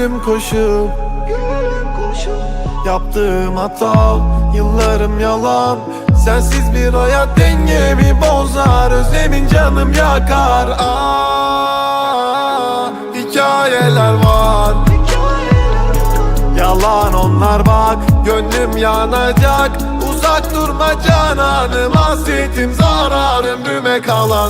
gülüm koşup Yaptığım hata yıllarım yalan. Sensiz bir hayat dengemi bozar Özlemin canım yakar. Aa, Hikayeler var. Yalan onlar bak Gönlüm yanacak. Uzak durma cananım Hasretim zararım büme kalan